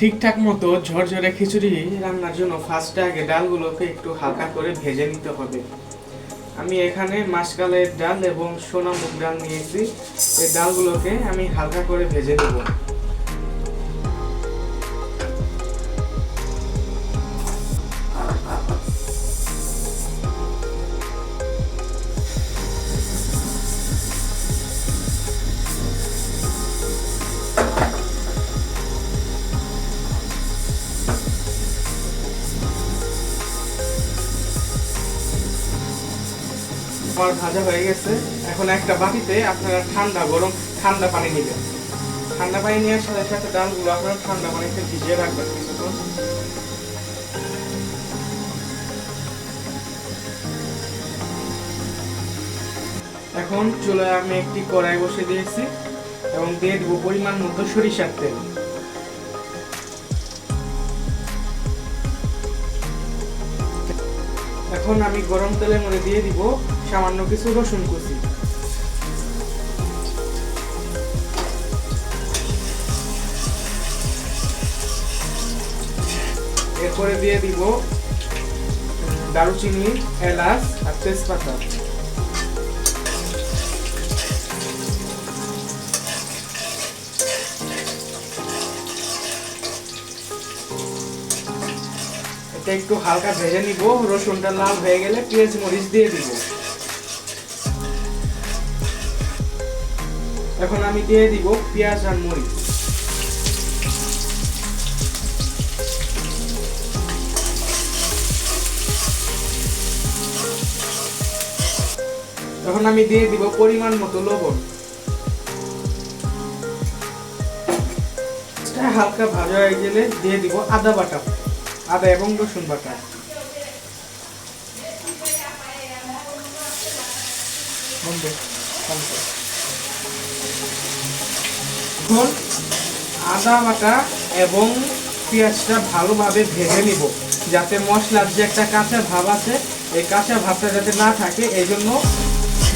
ঠিকঠাক মতো ঝরঝরে খিচুড়ি রান্নার জন্য ফার্স্টে আগে ডালগুলোকে একটু হালকা করে ভেজে নিতে হবে। আমি এখানে মাসকালের ডাল এবং সোনামুখ ডাল নিয়েছি। এই ডালগুলোকে আমি হালকা করে ভেজে নেব। আমার ভাজা হয়ে গেছে। এখন একটা বাটিতে আপনারা ঠান্ডা গরম ঠান্ডা পানি নেবেন। ঠান্ডা পানি নেওয়ার সাথে সাথে ডালগুলো আপনারা ঠান্ডা পানিতে ভিজিয়ে রাখবেন কিছুক্ষণ। এখন চুলায় আমি একটি কড়াই বসে দিয়েছি এবং দিয়ে দেবো পরিমাণ মতো সরিষার তেল। এখন আমি গরম তেলের মধ্যে দিয়ে দিব সামান্য কিছু রসুন কুচি। এরপরে দিয়ে দিব দারুচিনি, এলাচ আর তেজপাতা। এটা একটু হালকা ভেজে নিব, রসুনটা লাল হয়ে গেলে পেঁয়াজ মরিচ দিয়ে দিব। এখন আমি দিয়ে দিব পেঁয়াজ আর মরিচ। তখন আমি দিয়ে দিব পরিমাণ মতো লবণ। হালকা ভাজা হয়ে গেলে দিয়ে দিব আদা বাটা, আদা এবং রসুন বাটা। বন্ধ। এখন আদা বাটা এবং পেঁয়াজটা ভালোভাবে ভেজে নিব, যাতে মশলার যে একটা কাঁচা ভাব আছে, এই কাঁচা ভাবটা যাতে না থাকে, এই জন্য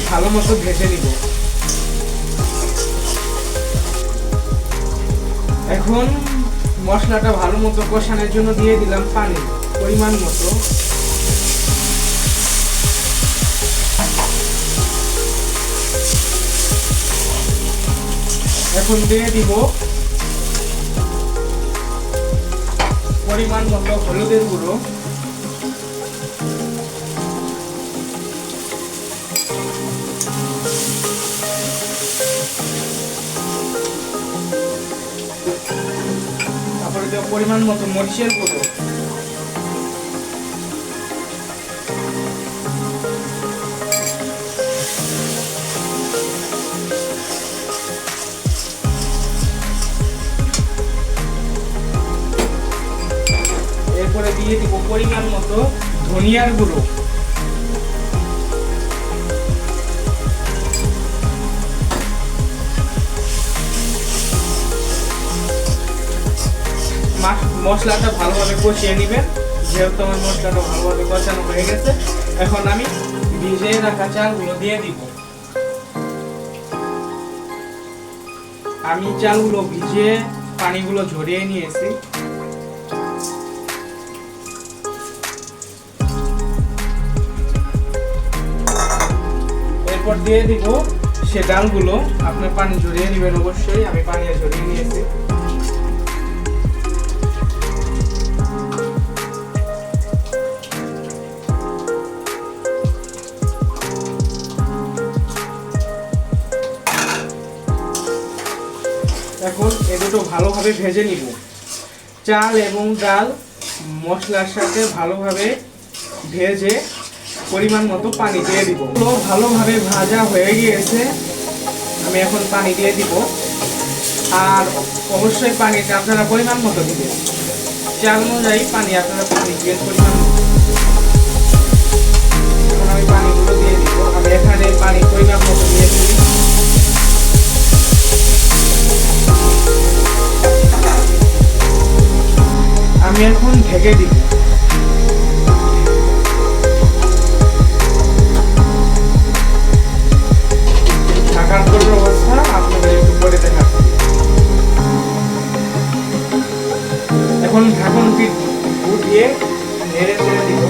ভালো মতো ভেজে নিব। এখন মশলাটা ভালো মতো কষানোর জন্য দিয়ে দিলাম পানি, পরিমাণ মতো। এখন দিয়ে দিব। পরিমাণ মতো হলুদের গুঁড়ো। তারপরে দেব পরিমাণ মতো মরিচের গুঁড়ো। দিয়ে দিব পরিমাণ মতো ধনিয়ার গুঁড়ো। মশলাটা ভালোভাবে কষিয়ে নেবেন। যেহেতু আমার মশলাটা ভালোভাবে কষানো হয়ে গেছে, এখন আমি ভিজিয়ে রাখা চালগুলো দিয়ে দিব। আমি চালগুলো ভিজিয়ে পানিগুলো ঝরিয়ে নিয়েছি। এরপর দিয়ে দিব সে ডালগুলো। আপনি পানি ঝরিয়ে নেবেন অবশ্যই, আমি পানি ঝরিয়ে নিয়েছি। এখন এ দুটো ভালোভাবে ভেজে নিব। চাল এবং ডাল মশলার সাথে ভালোভাবে ভেজে পরিমাণ মতো পানি দিয়ে দিব। ভালোভাবে ভাজা হয়ে গিয়েছে। আমি এখন পানি দিয়ে দিব। আর অবশ্যই পানিটা আপনারা পরিমাণ মতো দিবেন। চাল অনুযায়ী পানি আপনারা পানি আমি দিয়ে এখানে পরিমাণ মতো দিয়েছি আমি এখন ঢেকে দিব। এখন এখন উঠিয়ে নেড়ে ছেড়ে দিব।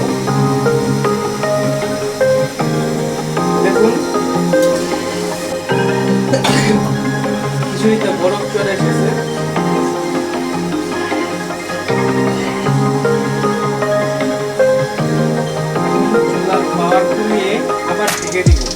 দেখুন। কিছুই তো বরফ চলে এসেছে। আবার ঢেকে দিব।